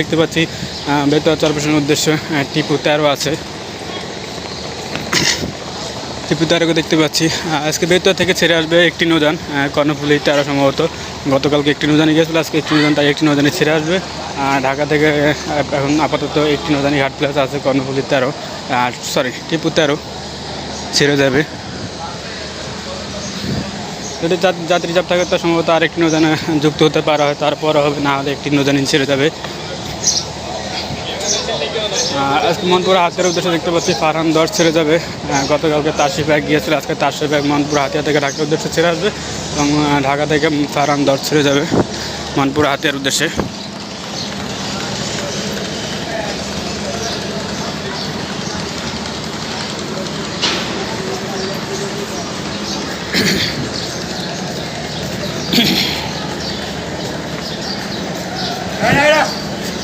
দেখতে পাচ্ছি বেতোয়া চরপেশনের উদ্দেশ্যে টিপু তেরো আছে। টিপু তেরোকে দেখতে পাচ্ছি। আজকে বেতোয়া থেকে ছেড়ে আসবে একটি আহ, কর্ণফুলি তেরো সম্ভবত। গতকালকে একটি নৌজানি গিয়েছিল আজকে একটি নৌজান তাই একটি নৌজানি ছেড়ে আসবে। ঢাকা থেকে এখন আপাতত একটি নৌজানি ঘাট প্লাস আছে কর্ণফুলি তেরো। আর সরি টিপু তেরো ছেড়ে যাবে। যদি যাত্রী চাপ থাকে তো সম্ভবত আরেকটি নৌজানে যুক্ত হতে পারা হয় তারপর হবে না হলে একটি নৌজানি ছেড়ে যাবে। মনপুরা হাতের উদ্দেশ্যে দেখতে পাচ্ছি ফারহান দশ ছেড়ে যাবে গতকালকে তাসি ব্যাগ গিয়েছিল আজকে তাসি ব্যাগ মনপুরা হাতিয়া থেকে ঢাকার উদ্দেশ্যে ছেড়ে আসবে এবং ঢাকা থেকে ফারহান দশ ছেড়ে যাবে মনপুরা হাতিয়ার উদ্দেশ্যে right, right.